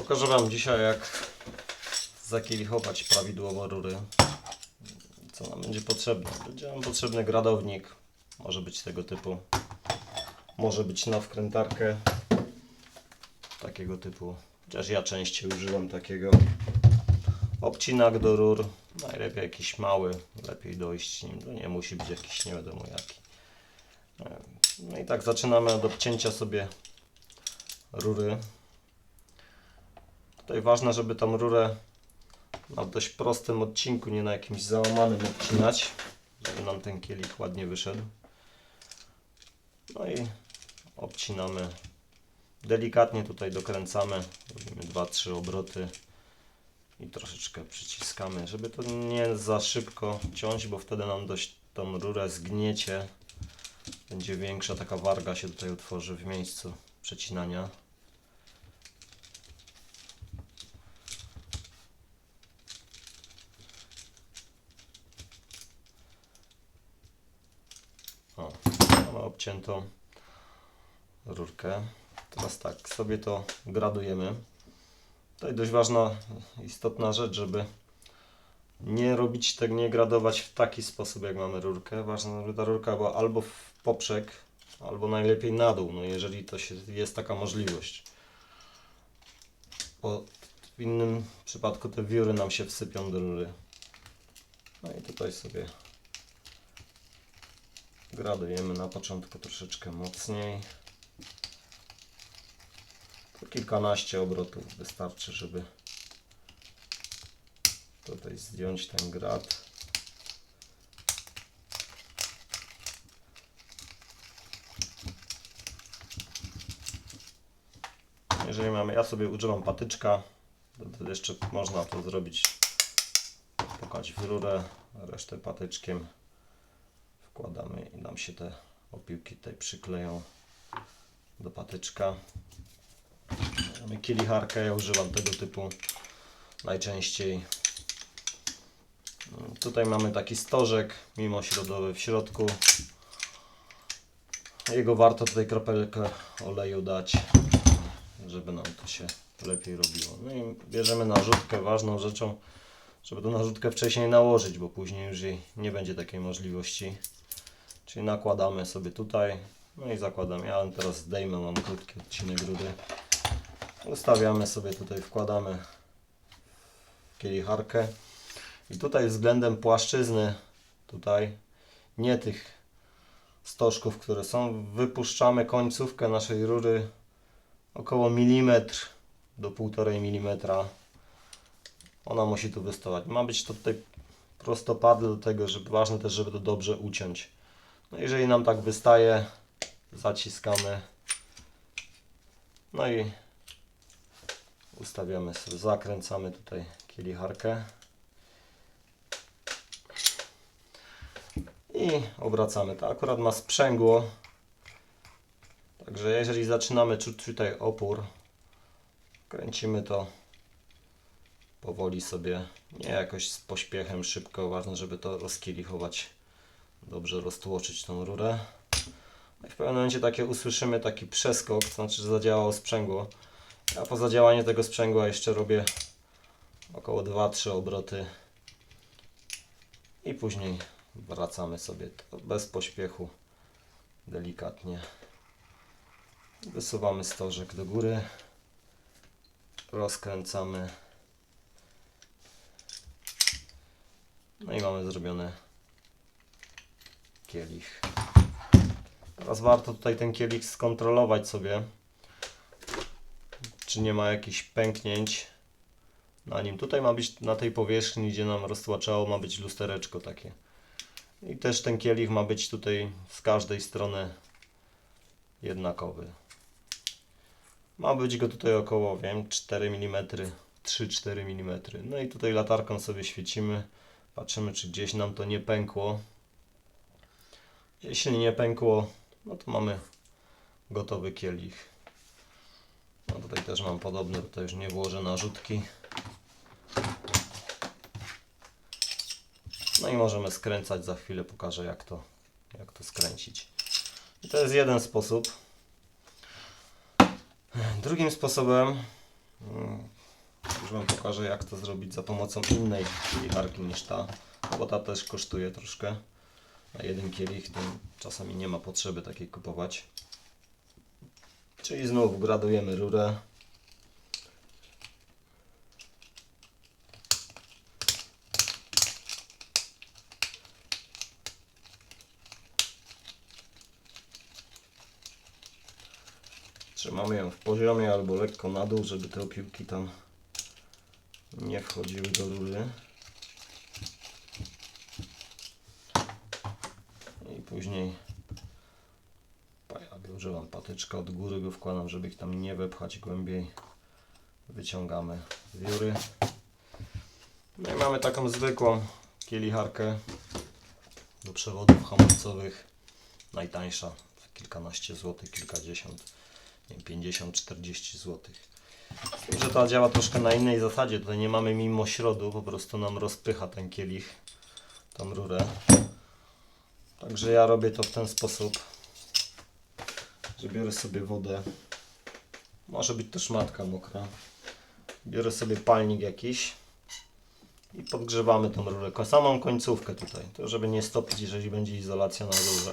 Pokażę Wam dzisiaj jak zakielichować prawidłowo rury. Co nam będzie potrzebne? Będzie nam potrzebny gradownik. Może być tego typu. Może być na wkrętarkę takiego typu. Chociaż ja częściej używam takiego. Obcinak do rur. Najlepiej jakiś mały. Lepiej dojść nim. To nie musi być jakiś nie wiadomo jaki. No i tak zaczynamy od obcięcia sobie rury. Tutaj ważne, żeby tą rurę na dość prostym odcinku, nie na jakimś załamanym odcinać, żeby nam ten kielich ładnie wyszedł. No i obcinamy. Delikatnie tutaj dokręcamy, robimy 2-3 obroty i troszeczkę przyciskamy, żeby to nie za szybko ciąć, bo wtedy nam dość tą rurę zgniecie. Będzie większa taka warga się tutaj utworzy w miejscu przecinania. O, mamy obciętą rurkę. Teraz tak, sobie to gradujemy. Tutaj dość ważna, istotna rzecz, żeby nie robić tego, nie gradować w taki sposób, jak mamy rurkę. Ważne, żeby ta rurka była albo w poprzek, albo najlepiej na dół, no jeżeli to się, jest taka możliwość. Bo w innym przypadku te wióry nam się wsypią do rury. No i tutaj sobie gradujemy na początku troszeczkę mocniej. To kilkanaście obrotów wystarczy, żeby tutaj zdjąć ten grad. Jeżeli mamy, ja sobie używam patyczka, to jeszcze można to zrobić, pokać w rurę, resztę patyczkiem wkładamy i nam się te opiłki tutaj przykleją do patyczka. Mamy kielicharkę, ja używam tego typu najczęściej. Tutaj mamy taki stożek mimośrodowy w środku. Jego warto tutaj kropelkę oleju dać, żeby nam to się lepiej robiło. No i bierzemy narzutkę, ważną rzeczą, żeby tą narzutkę wcześniej nałożyć, bo później już jej nie będzie takiej możliwości. Czyli nakładamy sobie tutaj, no i zakładam. Ja teraz zdejmę, mam krótki odcinek rury. Ustawiamy sobie tutaj, wkładamy kielicharkę. I tutaj względem płaszczyzny, tutaj nie tych stożków, które są, wypuszczamy końcówkę naszej rury około milimetr do 1,5 mm. Ona musi tu wystawać. Ma być to tutaj prostopadle do tego, żeby ważne też, żeby to dobrze uciąć. No jeżeli nam tak wystaje, zaciskamy. No i ustawiamy sobie, zakręcamy tutaj kielicharkę. I obracamy. To akurat ma sprzęgło. Także jeżeli zaczynamy czuć tutaj opór, kręcimy to powoli sobie, nie jakoś z pośpiechem, szybko. Ważne, żeby to rozkielichować, dobrze roztłoczyć tą rurę. No i w pewnym momencie takie usłyszymy taki przeskok, to znaczy, że zadziałało sprzęgło. Ja po zadziałaniu tego sprzęgła jeszcze robię około 2-3 obroty i później wracamy sobie bez pośpiechu, delikatnie. Wysuwamy stożek do góry, rozkręcamy. No i mamy zrobiony kielich. Teraz warto tutaj ten kielich skontrolować sobie, czy nie ma jakichś pęknięć na nim. Tutaj ma być na tej powierzchni, gdzie nam roztłaczało, ma być lustereczko takie. I też ten kielich ma być tutaj z każdej strony jednakowy. Ma być go tutaj około, wiem, 4 mm, 3-4 mm. No i tutaj latarką sobie świecimy, patrzymy, czy gdzieś nam to nie pękło. Jeśli nie pękło, no to mamy gotowy kielich. No tutaj też mam podobny, tutaj już nie włożę narzutki. No i możemy skręcać, za chwilę pokażę jak to, jak to skręcić. I to jest jeden sposób. Drugim sposobem Mm, Już Wam pokażę jak to zrobić za pomocą innej kieliarki niż ta, bo ta też kosztuje troszkę. Na jeden kielich to czasami nie ma potrzeby takiej kupować. Czyli znów gradujemy rurę. Trzymamy ją w poziomie albo lekko na dół, żeby te opiłki tam nie wchodziły do rury. I później używam patyczka od góry, go wkładam, żeby ich tam nie wepchać głębiej. Wyciągamy wióry. No i mamy taką zwykłą kielicharkę do przewodów hamulcowych. Najtańsza, za kilkanaście złotych, kilkadziesiąt, nie wiem, 50-40 złotych. Z tym, że ta działa troszkę na innej zasadzie. Tutaj nie mamy mimo środu, po prostu nam rozpycha ten kielich, tą rurę. Także ja robię to w ten sposób, że biorę sobie wodę. Może być też matka mokra. Biorę sobie palnik jakiś i podgrzewamy tą rurę. Samą końcówkę tutaj, to żeby nie stopić, jeżeli będzie izolacja na rurze.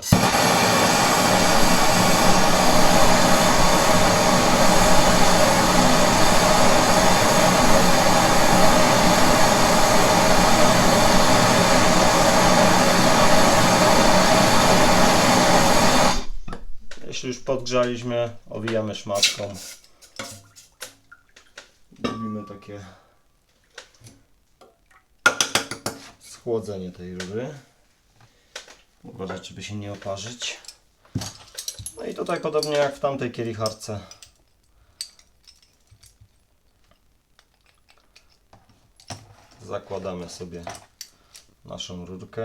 Jeśli już podgrzaliśmy, owijamy szmatką. Robimy takie schłodzenie tej rury. Uważać, żeby się nie oparzyć. No i tutaj podobnie jak w tamtej kielicharce. Zakładamy sobie naszą rurkę.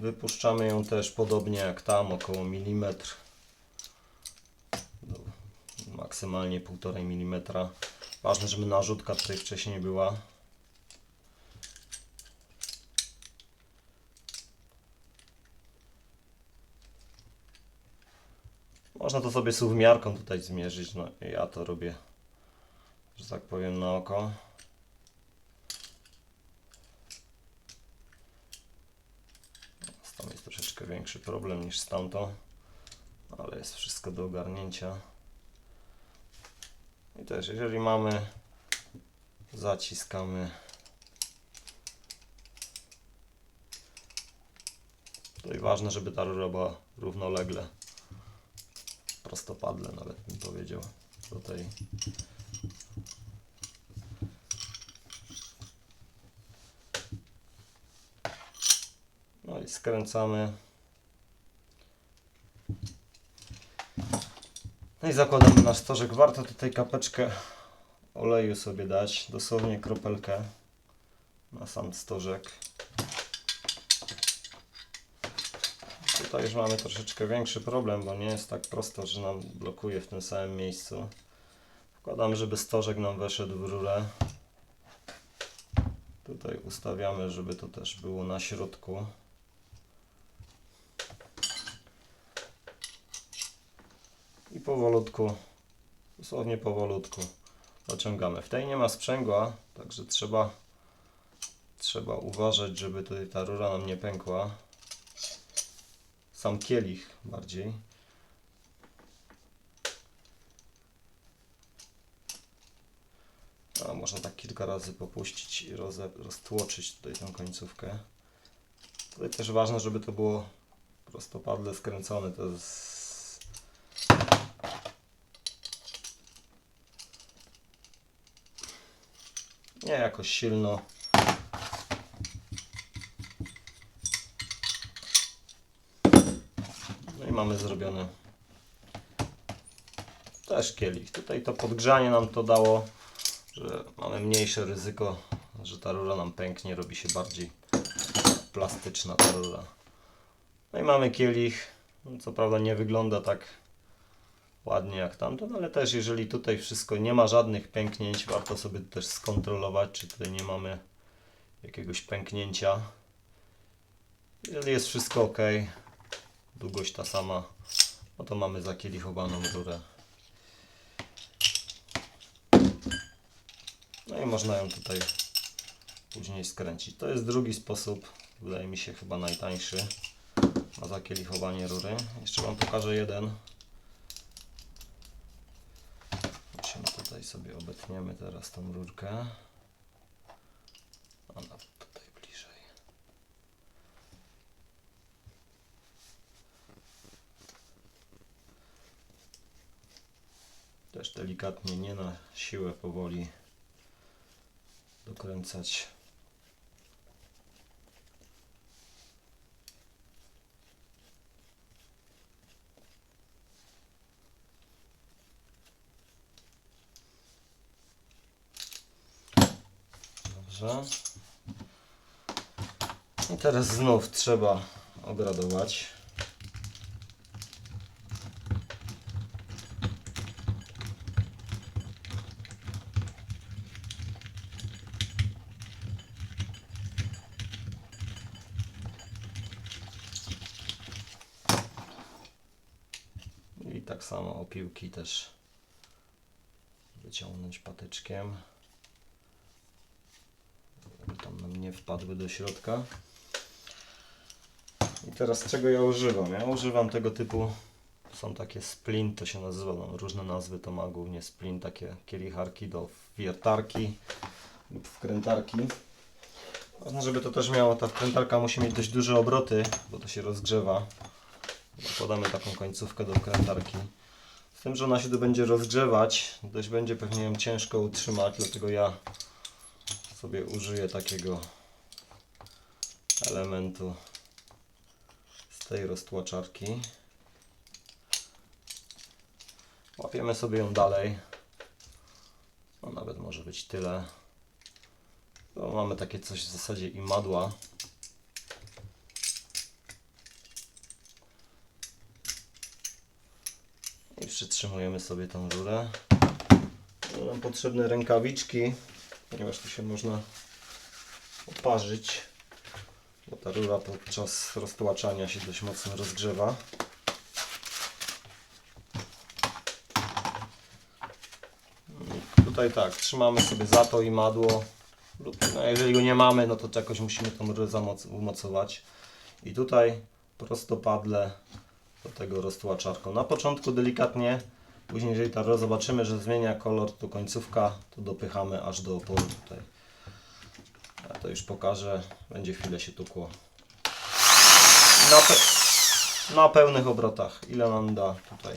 Wypuszczamy ją też podobnie jak tam, około milimetr. Maksymalnie 1,5 mm. Ważne, żeby narzutka tutaj wcześniej była. Można to sobie suwmiarką tutaj zmierzyć. No, ja to robię, że tak powiem, na oko. Z tą jest troszeczkę większy problem niż z tamtą, ale jest wszystko do ogarnięcia. I też, jeżeli mamy, zaciskamy. Tutaj ważne, żeby ta rura była równolegle, prostopadle nawet bym powiedział, do tej No i skręcamy. No i zakładamy nasz stożek. Warto tutaj kapeczkę oleju sobie dać, dosłownie kropelkę na sam stożek. Tutaj już mamy troszeczkę większy problem, bo nie jest tak prosto, że nam blokuje w tym samym miejscu. Wkładamy, żeby stożek nam weszedł w rurę. Tutaj ustawiamy, żeby to też było na środku. Powolutku, dosłownie powolutku dociągamy. W tej nie ma sprzęgła, także trzeba, trzeba uważać, żeby tutaj ta rura nam nie pękła. Sam kielich bardziej. A można tak kilka razy popuścić i roztłoczyć tutaj tą końcówkę. Tutaj też ważne, żeby to było prostopadle skręcone. To jest nie jakoś silno. No i mamy zrobione też kielich. Tutaj to podgrzanie nam to dało, że mamy mniejsze ryzyko, że ta rura nam pęknie, robi się bardziej plastyczna ta rura. No i mamy kielich. Co prawda nie wygląda tak ładnie jak tamten, ale też jeżeli tutaj wszystko nie ma żadnych pęknięć, warto sobie też skontrolować, czy tutaj nie mamy jakiegoś pęknięcia. Jeżeli jest wszystko ok, długość ta sama, no to mamy zakielichowaną rurę. No i można ją tutaj później skręcić. To jest drugi sposób, wydaje mi się chyba najtańszy na zakielichowanie rury. Jeszcze Wam pokażę jeden. Sobie obetniemy teraz tą rurkę. Ona tutaj bliżej. Też delikatnie, nie na siłę, powoli dokręcać. Dobrze. I teraz znów trzeba obradować. I tak samo opiłki też wyciągnąć patyczkiem. Żeby tam nam nie wpadły do środka. Teraz czego ja używam? Ja używam tego typu, są takie splint, to się nazywa, no, różne nazwy to ma głównie splint, takie kielicharki do wiertarki lub wkrętarki. Ważne, żeby to też miało, ta wkrętarka musi mieć dość duże obroty, bo to się rozgrzewa. Podamy taką końcówkę do wkrętarki. Z tym, że ona się tu będzie rozgrzewać, dość będzie pewnie ją ciężko utrzymać, dlatego ja sobie użyję takiego elementu tej roztłaczarki. Łapiemy sobie ją dalej. No nawet może być tyle. To mamy takie coś w zasadzie i madła. I przytrzymujemy sobie tą rurę. Będą nam potrzebne rękawiczki, ponieważ tu się można oparzyć, bo ta rura podczas roztłaczania się dość mocno rozgrzewa. Tutaj tak, trzymamy sobie za to i madło. No jeżeli go nie mamy, no to jakoś musimy tą rurę umocować. I tutaj prostopadle do tego roztłaczarką. Na początku delikatnie, później jeżeli ta rura zobaczymy, że zmienia kolor, to końcówka, to dopychamy aż do oporu tutaj. Ja to już pokażę, będzie chwilę się tukło. Na, pe- na pełnych obrotach, ile nam da tutaj.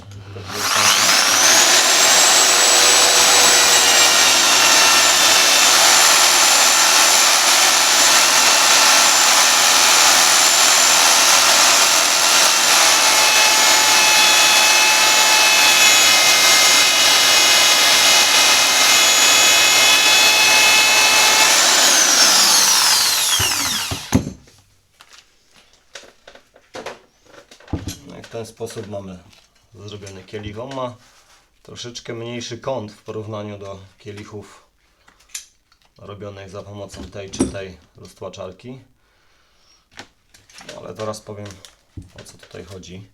Sposób mamy zrobiony kielich. On ma troszeczkę mniejszy kąt w porównaniu do kielichów robionych za pomocą tej czy tej roztłaczarki. No, ale teraz powiem o co tutaj chodzi.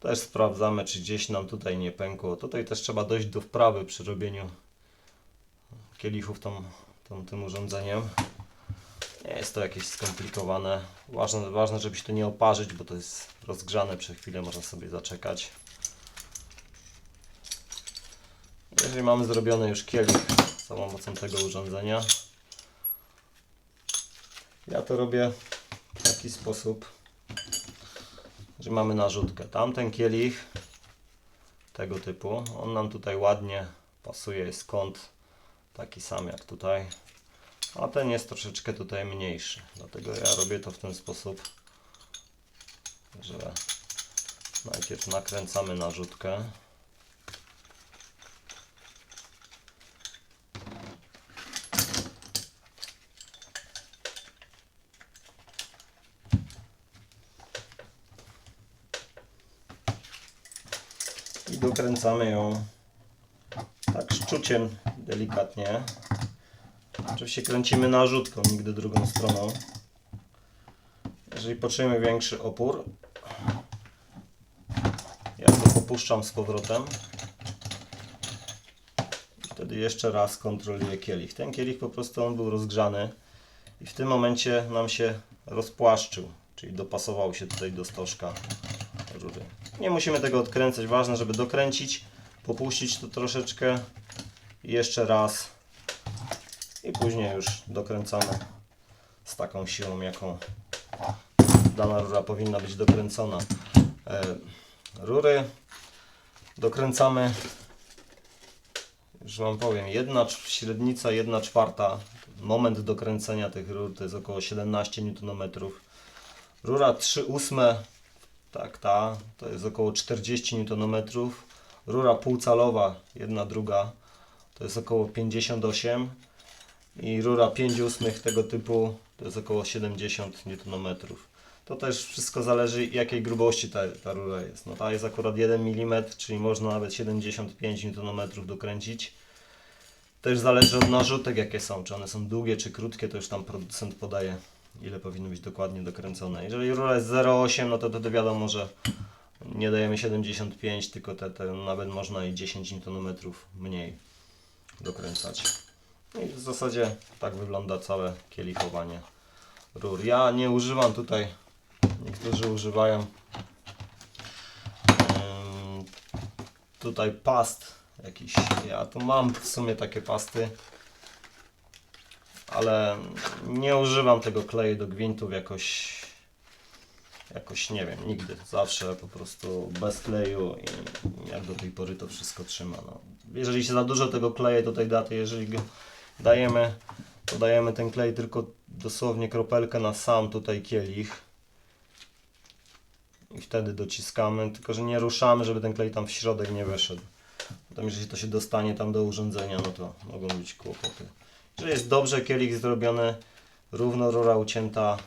Też sprawdzamy, czy gdzieś nam tutaj nie pękło. Tutaj też trzeba dojść do wprawy przy robieniu kielichów tą, tą, tym urządzeniem. Nie jest to jakieś skomplikowane. Ważne, ważne, żeby się to nie oparzyć, bo to jest rozgrzane przez chwilę, można sobie zaczekać. Jeżeli mamy zrobiony już kielich za pomocą tego urządzenia, ja to robię w taki sposób, że mamy narzutkę. Tamten kielich tego typu, on nam tutaj ładnie pasuje, jest kąt taki sam jak tutaj. A ten jest troszeczkę tutaj mniejszy. Dlatego ja robię to w ten sposób, że najpierw nakręcamy narzutkę. I dokręcamy ją tak szczuciem delikatnie. Oczywiście kręcimy narzutką, nigdy drugą stroną. Jeżeli poczujemy większy opór, ja to popuszczam z powrotem. Wtedy jeszcze raz kontroluję kielich. Ten kielich po prostu on był rozgrzany i w tym momencie nam się rozpłaszczył, czyli dopasował się tutaj do stożka rury. Nie musimy tego odkręcać, ważne, żeby dokręcić, popuścić to troszeczkę i jeszcze raz i później już dokręcamy z taką siłą, jaką dana rura powinna być dokręcona. E, rury dokręcamy, już Wam powiem, jedna średnica, jedna czwarta, moment dokręcenia tych rur to jest około 17 Nm. Rura 3 ósme, tak ta, to jest około 40 Nm. Rura półcalowa, jedna druga, to jest około 58 i rura 5 ósmych tego typu to jest około 70 Nm. To też wszystko zależy jakiej grubości ta, ta rura jest. No ta jest akurat 1 mm, czyli można nawet 75 Nm dokręcić. Też zależy od narzutek jakie są, czy one są długie czy krótkie, to już tam producent podaje ile powinno być dokładnie dokręcone. Jeżeli rura jest 0,8 no to wtedy wiadomo, że nie dajemy 75, tylko te, te nawet można i 10 Nm mniej dokręcać. No I w zasadzie tak wygląda całe kielichowanie rur. Ja nie używam tutaj, niektórzy używają tutaj past jakiś. Ja tu mam w sumie takie pasty, ale nie używam tego kleju do gwintów jakoś jakoś nie wiem, nigdy. Zawsze po prostu bez kleju i jak do tej pory to wszystko trzyma. No. Jeżeli się za dużo tego kleje do tej daty, jeżeli dajemy, to dajemy ten klej tylko dosłownie kropelkę na sam tutaj kielich i wtedy dociskamy, tylko że nie ruszamy, żeby ten klej tam w środek nie wyszedł. Potem jeżeli to się dostanie tam do urządzenia, no to mogą być kłopoty. Jeżeli jest dobrze kielich zrobiony, równo rura ucięta,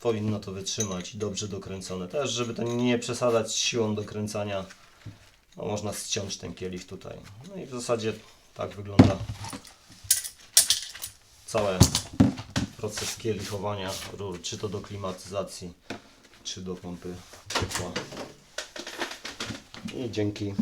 powinno to wytrzymać i dobrze dokręcone. Też, żeby to nie przesadzać siłą dokręcania, no, można ściąć ten kielich tutaj. No i w zasadzie tak wygląda cały proces kielichowania rur, czy to do klimatyzacji, czy do pompy ciepła. I dzięki